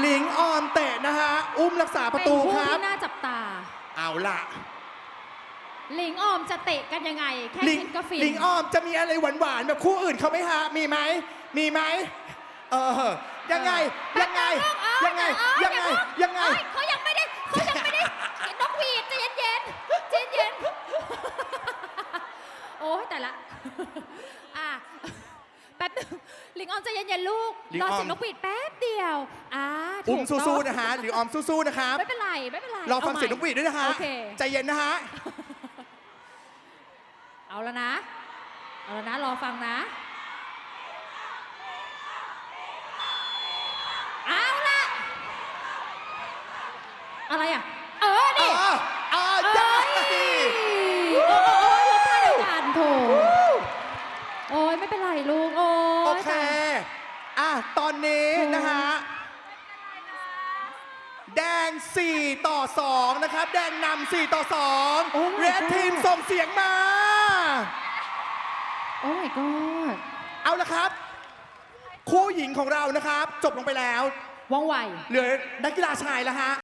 หลิงออมเตะนะฮะ อุ้มรักษาประตูเป็นคผู้รับ ที่น่าจับตา เอาล่ะ หลิงออมจะเตะกันยังไง แค่หลิงคิดก็ฟินหลิงออมจะมีอะไรหวานๆแบบคู่อื่นเขาไหมฮะ มีไหม มีไหม เออ ยังไงยังไง ยังไงยังไงยังไงเอ้ยเขายังไม่ได้เขายังไม่ได้นกหวีดใจเย็นๆใจเย็นๆโอ้ยแต่ละ อะแป๊บนึงห ลิงออมใจเย็นๆลูกหลิงรอออม เสียงนกหวีดแป๊บเดียวอ่าถูอุ้มกต้สู้งๆนะฮะหลิงออมสู้ๆนะครับไม่เป็นไรไม่เป็นไรรอฟังาใหม่เสียงนกหวีดด้วยนะฮะโอเคใจเย็นนะฮะเอาแล้วนะ เอาแล้วนะรอฟังนะ เอาละอะไรอะ เออเอนี่ อเออเอ้ได้ ยโอ้โอ้โอ้ยรถท่าเดียวกันโถโอ้ยไม่เป็นไรลูก โอ้ ตอนนี้โอ้นะฮะ แดง 4 ต่อ 2 นะครับ แดงนำ4ต่อโอ้2 my เรด god ทีมส่งเสียงมา โอ้ my god เอาละครับ คู่หญิงของเรานะครับ จบลงไปแล้ว ว่องไว เหลือนักกีฬาชายแล้วฮะ